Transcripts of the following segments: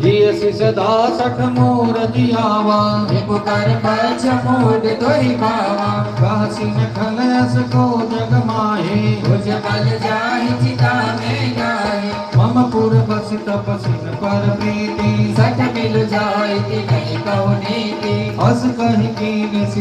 જીએસી સદા સઠ મોર દિયાવા એકો કર પાછ મોડ તોરી પાવા કાસી ન ખલસ કો જગ માહે ભુજ કલ જાહી ચિતા મે ગાહે મમ પુર બસ તપસિન પર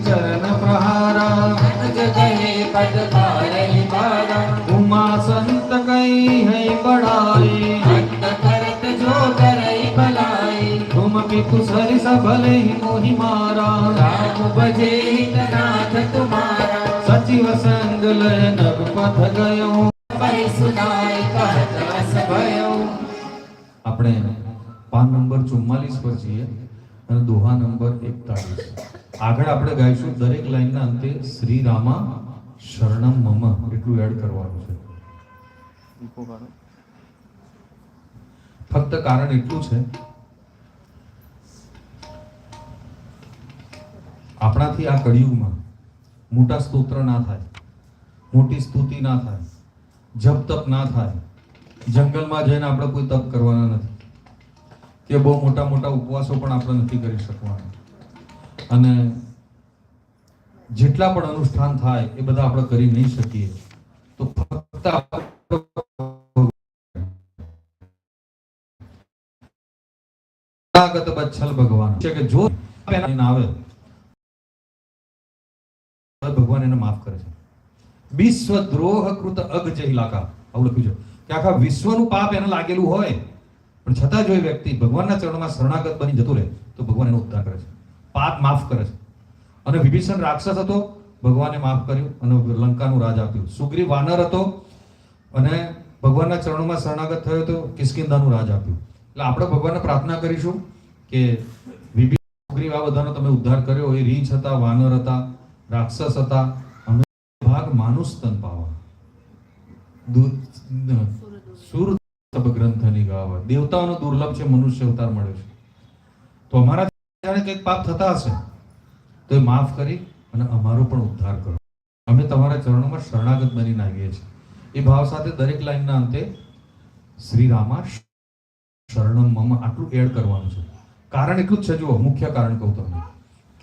ચરણ પ્રહારા જગ પદ તું સર સભલે મોહી મારા. રામ ભજે નાથ તુમારા. સચિવ સંગ લય નર પથ ગયો. પરે સુનાય કહત રસ ભયો. આપણે પાન નંબર 44 પર છીએ અને દોહા નંબર 41 આગળ આપણે ગાઈશું દરેક લાઈનના અંતે શ્રી રામા શરણમ મમ. એટલું એડ કરવાનું છે. ફક્ત કારણ એટલું છે આપણાથી આ કળિયુગમાં મોટા સ્તોત્ર ના થાય, મોટી સ્તુતિ ના થાય, જપ તપ ના થાય, જંગલમાં જઈને આપણે કોઈ તપ કરવાના નથી, કે બહુ મોટા મોટા ઉપવાસો પણ આપણે નથી કરી શકવાના. અને જેટલા પણ અનુષ્ઠાન થાય એ બધા આપણે કરી નહીં શકીએ. તો ફક્ત ભગવાન. છે કે જો આવે તો ભગવાન એને માફ કરે છે. વિશ્વ દ્રોહ કૃત અગ આવું લખ્યું છે. કે આખા વિશ્વનું પાપ એને લાગેલું હોય, પણ છતાં જો એ વ્યક્તિ ભગવાનના ચરણમાં શરણાગત બની જતો રહે, તો ભગવાન એનો ઉદ્ધાર કરે છે. પાપ માફ કરે છે. અને વિભીષણ રાક્ષસ હતો, ભગવાને માફ કર્યું અને લંકાનું રાજ આપ્યું. સુગ્રી વાનર હતો અને ભગવાનના ચરણોમાં શરણાગત થયો તો કિસ્કિંદાનું રાજ આપ્યું. એટલે આપણે ભગવાનને પ્રાર્થના કરીશું કે વિભીષણ, સુગ્રીવ આ બધાનો તમે ઉદ્ધાર કર્યો. એ રીંછ હતા, વાનર હતા રાક્ષસ હતા અમે ભાગ માનુસ તન પાવા સુર ગ્રંથની ગાવા. દેવતાઓનો દુર્લભ છે, મનુષ્ય અવતાર મળ્યો છે. તો અમારા જાણે કંઈક પાપ થતા હશે, તો એ માફ કરી અને અમારો પણ ઉદ્ધાર કરો. અમે તમારા ચરણોમાં શરણાગત બનીને આવીએ છીએ. એ ભાવ સાથે દરેક લાઈનના અંતે શ્રી રામા શરણમ મમ આટલું એડ કરવાનું છે. કારણ એટલું જ છે, જુઓ, મુખ્ય કારણ કહું તમને,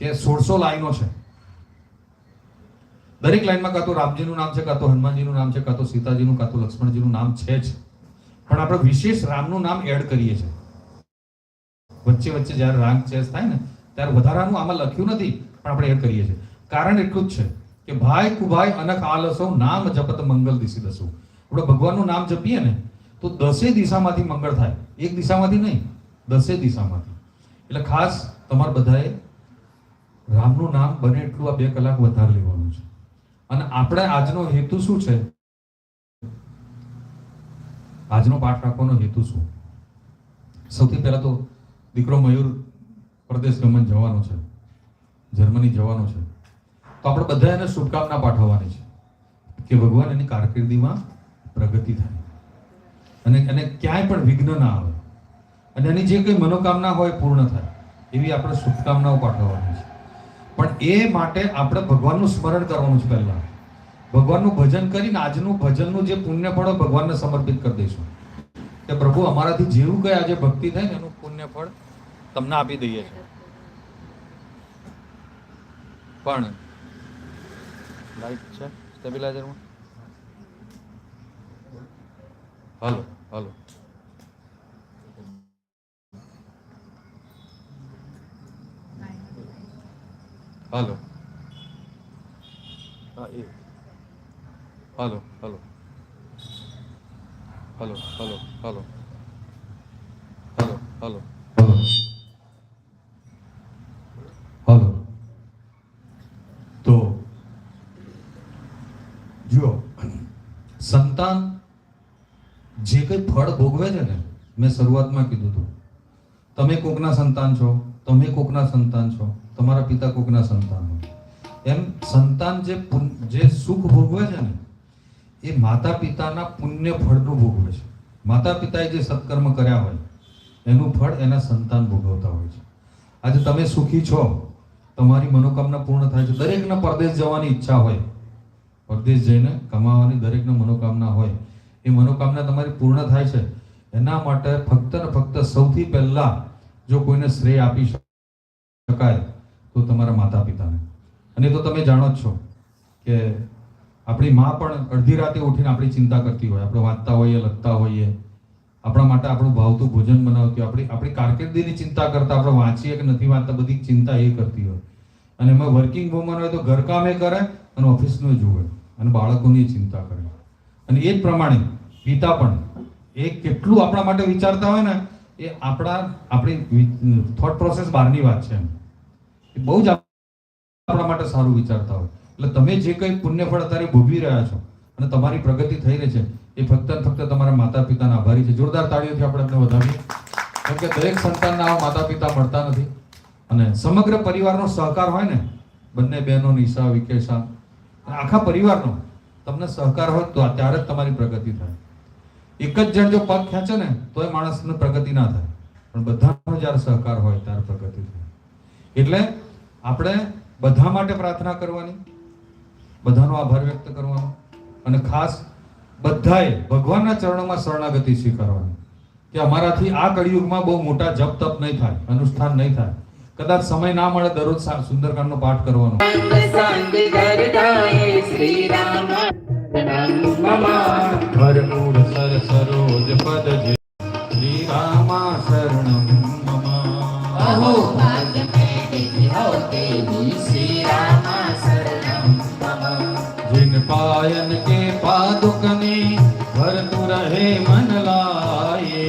કે સોળસો લાઈનો છે. દરેક લાઈનમાં કાં તો રામજીનું નામ છે, કાં તો હનુમાનજીનું નામ છે, કાં તો સીતાજીનું, કાં તો લક્ષ્મણજીનું નામ છે જ. પણ આપણે વિશેષ રામનું નામ એડ કરીએ છીએ. વચ્ચે વચ્ચે જ્યારે રામ ચેસ થાય ને, ત્યારે વધારાનું આમાં લખ્યું નથી, પણ આપણે એડ કરીએ છીએ. કારણ એટલું જ છે કે ભાઈ કુભાઈ અનખ આલસો, નામ જપત મંગલ દિશી દસું. આપણે ભગવાનનું નામ જપીએ ને, તો દસે દિશામાંથી મંગળ થાય. એક દિશામાંથી નહીં, દસે દિશામાંથી. એટલે ખાસ તમારે બધાએ રામનું નામ બને એટલું આ બે કલાક વધારે લેવાનું છે. અને આપણે આજનો હેતુ શું છે? આજનો પાઠ રાખવાનો હેતુ શું? સૌથી પહેલા તો દીકરો મયુર પ્રદેશ ગમન જવાનો છે. જર્મની જવાનો છે. તો આપણે બધા એને શુભકામના પાઠવવાની છે કે ભગવાન એની કારકિર્દીમાં પ્રગતિ થાય. અને એને ક્યાંય પણ વિઘ્ન ના આવે. અને એની જે કંઈ મનોકામના હોય પૂર્ણ થાય. એવી આપણે શુભકામનાઓ પાઠવવાની છે. પણ એ માટે આપણે ભગવાનનું સ્મરણ કરવાનું છે પહેલાં. ભગવાનનું ભજન કરીને આજનું ભજનનું જે પુણ્ય ફળ ભગવાનને સમર્પિત કરી દઈશું. કે પ્રભુ, અમારાથી જેવું કઈ આજે ભક્તિ થાય ને એનું પુણ્ય ફળ તમને આપી દઈએ છીએ. પણ લાઈટ છે? સ્ટેબિલાઇઝરમાં હલો, હાલો. હાલો. હા એ. હાલો હાલો. હાલો હાલો હાલો. હાલો હાલો હાલો. તો જુઓ સંતાન જે કંઈ ફળ ભોગવે છે ને મેં શરૂઆતમાં કીધું હતું. તમે કોકના સંતાન છો તમે કોકના સંતાન છો. તમારા પિતા કોકના સંતાન. હોય એમ સંતાન જે જે સુખ ભોગવે છે ને, એ માતા પિતાના પુણ્ય ફળનું ભોગવે છે. માતા પિતાએ જે સત્કર્મ કર્યા હોય, એનું ફળ એના સંતાન ભોગવતા હોય છે. આજે તમે સુખી છો, તમારી મનોકામના પૂર્ણ થાય છે. દરેકને પરદેશ જવાની ઈચ્છા હોય, પરદેશ જઈને કમાવાની દરેકને મનોકામના હોય, એ મનોકામના તમારી પૂર્ણ થાય છે. એના માટે ફક્ત ને ફક્ત સૌથી પહેલા જો કોઈને શ્રેય આપી શકાય તો તમારા માતા પિતાને અને તો તમે જાણો જ છો કે આપણી માં પણ અડધી રાતે ઉઠીને આપણી ચિંતા કરતી હોય, આપણે વાંચતા હોઈએ, લખતા હોઈએ, આપણા માટે આપણું ભાવતું ભોજન બનાવતી આપણી આપણી કારકિર્દીની ચિંતા કરતા આપણે વાંચીએ કે નથી વાંચતા, બધી ચિંતા એ કરતી હોય. અને એમાં વર્કિંગ વુમન હોય તો ઘરકામે કરે અને ઓફિસનું જુએ અને બાળકોની ચિંતા કરે. અને એ જ પ્રમાણે પિતા પણ એ કેટલું આપણા માટે વિચારતા હોય ને, એ આપણા આપણી થોટ પ્રોસેસ બહારની વાત છે એમ. બહુ જ આપણા માટે સારું વિચારતા હોય. એટલે તમે જે કંઈ પુણ્યફળ અત્યારે ભોગવી રહ્યા છો અને તમારી પ્રગતિ થઈ રહી છે, એ ફક્ત ફક્ત તમારા માતા પિતાના આભારી છે. જોરદાર તાળીઓથી આપણે એમને વધાવીએ. કેમ કે દરેક સંતાનને આવા માતા પિતા મળતા નથી. અને સમગ્ર પરિવારનો સહકાર હોય ને, બંને બહેનો નિશા, વિકેશા, અને આખા પરિવારનો તમને સહકાર હોય તો ત્યારે જ તમારી પ્રગતિ થાય. એક જ જણ જો પગ ખેંચે ને તો એ માણસને પ્રગતિ ના થાય. પણ બધાનો જ્યારે સહકાર હોય ત્યારે પ્રગતિ થાય. એટલે આપણે બધા માટે પ્રાર્થના કરવાની, બધાનો આભાર વ્યક્ત કરવાનો અને ખાસ બધાએ ભગવાનના ચરણોમાં શરણાગતિ સ્વીકારવાની કે અમારાથી આ કળિયુગમાં બહુ મોટા જપ તપ નહીં થાય, અનુષ્ઠાન નહીં થાય. કદાચ સમય ના મળે દરરોજ સુંદરકાંડનો પાઠ કરવાનો. સરોજ પદ શ્રી રામા जिन पायन के पादुकने भरतु रहे मन लाए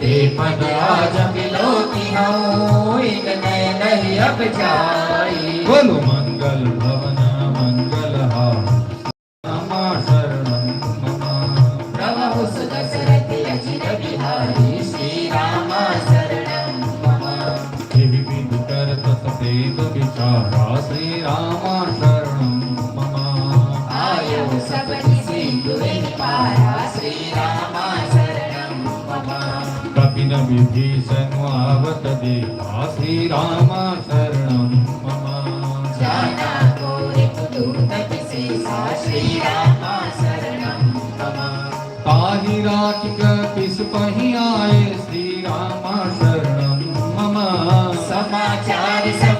ते पद आज मिलो कि हो एक नए नए अब जाए વિભીષણ આવત દેવાસી રામા શરણ તાહી રાતિક પિસ પહી આયે શ્રી રામા શરણ મમ સમાચાર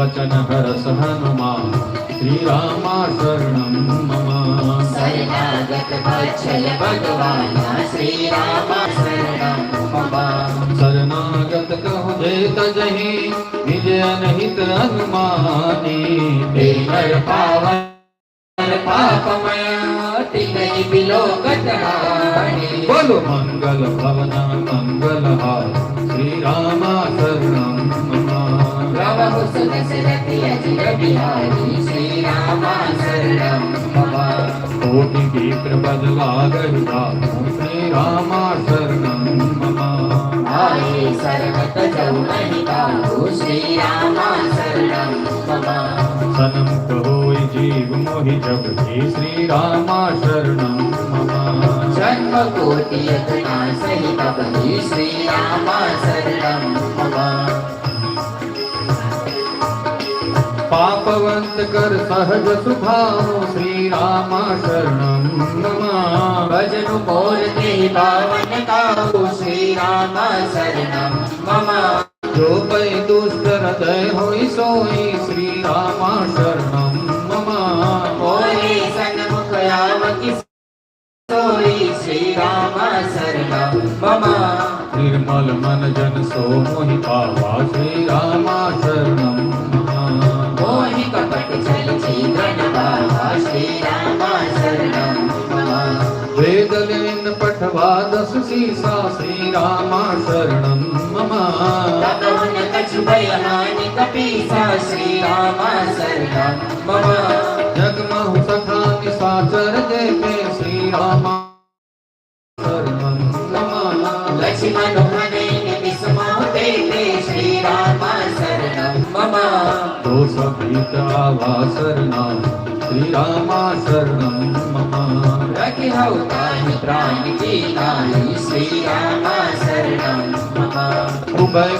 वचन हरस हनुमा श्री रामा शरणम मम शरणागत कहु जेत जहि निज अनहित हनुमानी बेनर पावन पापमय तिनै बिलोकट हानि बोलो मंगल भवन मंगल हार श्री रामा शरणम కోటికి ప్రబదలాగరుడా శ్రీరామ శరణం మమ సర్వత జౌమనికా శ్రీరామ శరణం మమ सनम कहो जीव मोहि जब हे श्री रामा शरणम मम जन्म कोटि यतना सहित श्री रामा शरणम पापवंत कर सहज सुभाव श्री राम शरण नमा। भजन बोल के पावन काऊ श्री राम शरण ममा जो पै दुष्ट हृदय होई सोई श्री राम शरण ममा होई सन्मुख आव सोई श्री राम शरण ममा निर्मल मन जन सो मोहि पावा श्री राम शरण वेदवेन पठवादसुसी सा श्रीरामा शरणं मम। श्रीरामा शरणं मम। जगमहु सखा निसाचर जयते श्रीरामा शरणं श्रीरामा शरणं मम। दोषभीतावा शरणं શ્રી રામા શરણમ નમઃ લખી હો તારી પ્રાણ કી તારી શ્રી રામા શરણમ નમઃ ઉભય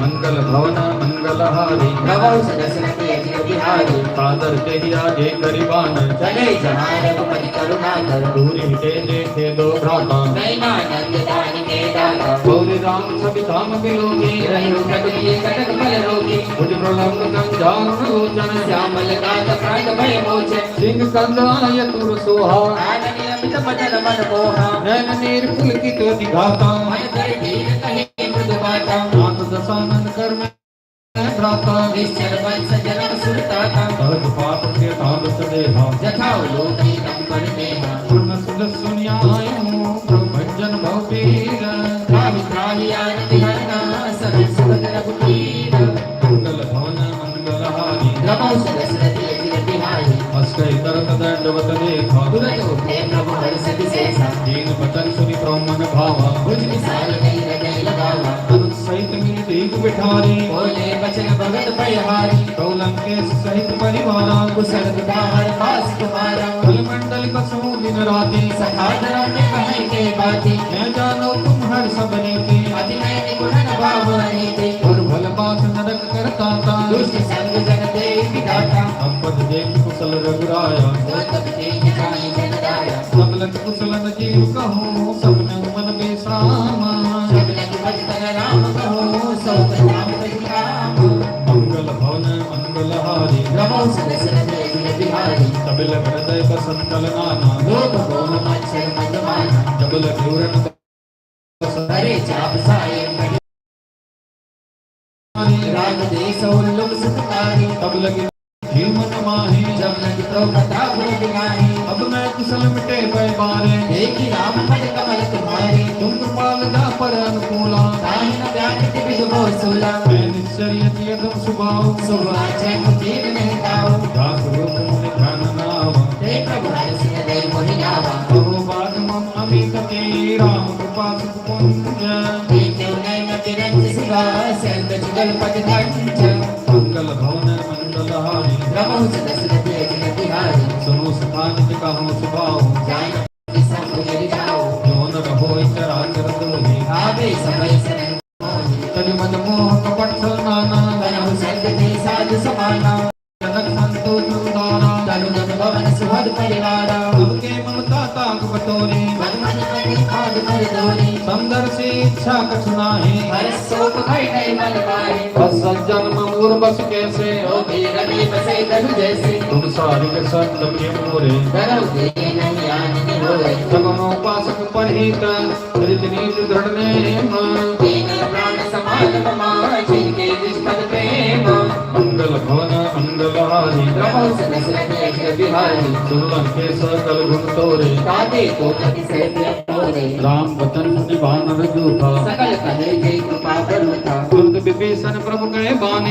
મંગલ ભવન મંગલ હારી. बिहारी सादर जहि आगे गरीबान चले जहाँ रघुपति करुणा करो दूरी हिटे देखे दो भ्राता नैनानंद दानि के दाता गौरी राम सभी धाम बिलोगी रहियो प्रगति कटक बल रोगी भुज प्रलंब गंजान लोचन श्यामल कांत प्राण भय मोचन सिंह कंदाय तुर सोहा आनंद अमित बदन मन मोहा नैन नीर पुलकित दिघाता मन कर दीन कहे मृदु बाता नाथ दशानन कर में भ्राता निश्चल वंश जनम सुरताता सहज पाप के ताप चढ़ेहा जथाओ लोकी कंबर नेहा पूर्ण सुध सुनियायो ब्रह्मजन भवपीर त्राहि त्राहि आनंद हरना सब सुगत रघुपीर मंगल भवन मंगल हारी नमो सरस्वती अजिर बिहारी अस्कै करत दंडवत लेखा तुरत उठे प्रभु हर्ष विशेषा दीन बचन सुनि प्रमन भावा भुज विशाल कई हृदय लगावा अनुत सहित मिल दीग बिठारी बोले बचन भगत भयहारी कौलंकेश सहित परिवारा कुशल विदाहर पास तुम्हारा फल मंडल कसो दिन राति सखा धर्म में कहे के बाती मैं जानो तुम हर सब नीति अति नय निपुण भाव नीति और भल बास नरक करता ता दुष्ट संग जन दे विधाता संपद देख कुशल रघुराया जो तब तेज जानी जन दाया सबलक कुशल न जीव कहो नमो सरस्वती अजिर बिहारी तबिल हृदय बसंतल नाना लोक मोह मच्छर मदमाना जबल पूरन हरे चाप साये राग देश उल्लुम सुखकारी तब लगे जीवन माही जब लग तो कथा भूल बिगाही अब मैं कुशल मिटे पै बारे देखी राम पद कमल तुम्हारी तुम कृपाल दा पर अनुकूला ताहि न व्याकृति भो सोला ચર્યત્યગમ સ્વભાવ સ્વાચન જીવને તાવ દાસ રૂપમ ધ્યાન નામ તે પ્રભુરાય સિદ્ધ દેવ મોહિનાવા પ્રભુ પાદમમ અમિતતે રામ કૃપા સુકુંજ તે નયન સારિકસન લક્ષ્ય મોરે. તમનો ઉપાસક પરહિત રીતની દ્રઢને હેમ અંગલ ભવન અંગલ હારી. સુરલન કેસ ગુણ તોરે. રામ વતન નિભાન રજુ સકલ કહે જય કૃપા કરુતા. કુંદ વિભીષણ પ્રભુ કહે બાને